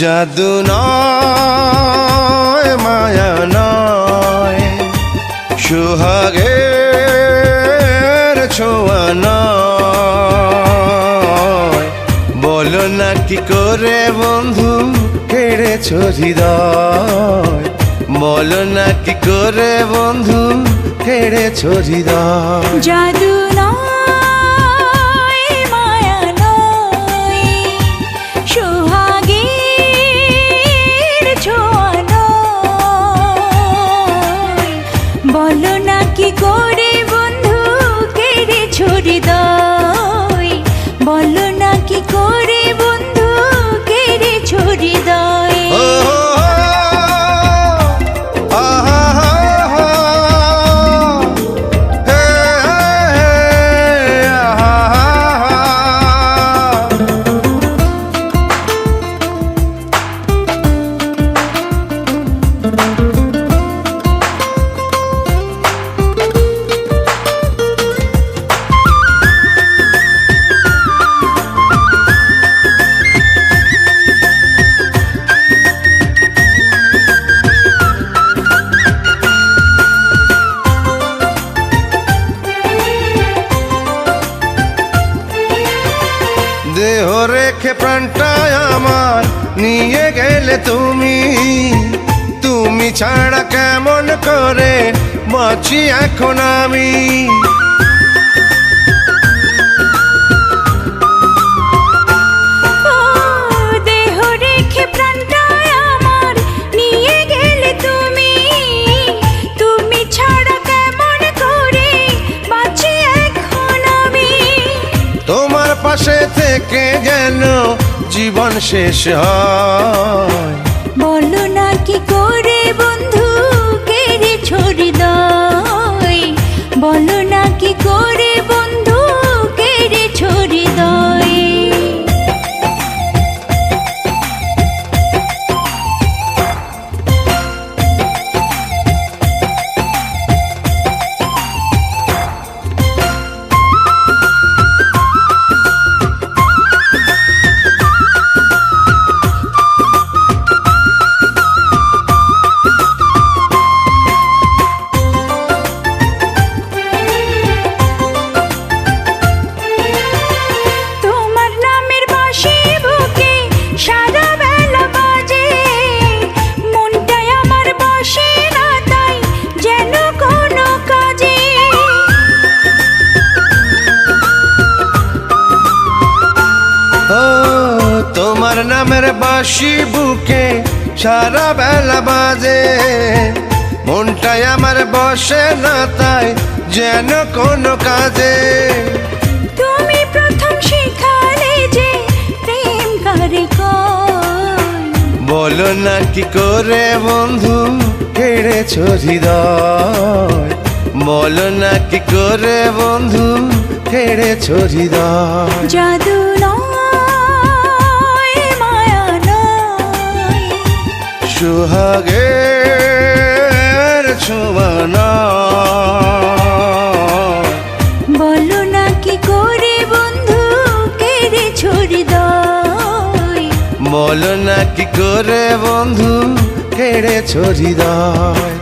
জাদু নয়, মায়া নয় নয়। বলো না কি করে বন্ধু কেড়েছ হৃদয়? বলো না কি করে বন্ধু কেড়েছ হৃদয়? জাদু নয় দেহ রেখে প্রাণটায় আমার নিয়ে গেলে তুমি তুমি ছাড়া কেমন করে বাঁচি এখন আমি? তোমার পাশে থেকে যেন জীবন শেষ হয়। বন্ধু তোমার নামের বাসি বুকে সারা বেলা বাজে। মনটাই আমার বসে না তাই যেন কোনো কাজে। তুমি প্রথম শিখালে যে প্রেম করে কয়। বলো না কি করে বন্ধু কেড়েছ হৃদয়? বলো না কি করে বন্ধু কেড়েছ হৃদয়? জাদু নয়। সুহাগের ছোঁয়া নয়। বলো না কি করে বন্ধু কেড়ে ছড়ি হৃদয় বলো না কি করে বন্ধু কেড়ে ছড়ি হৃদয়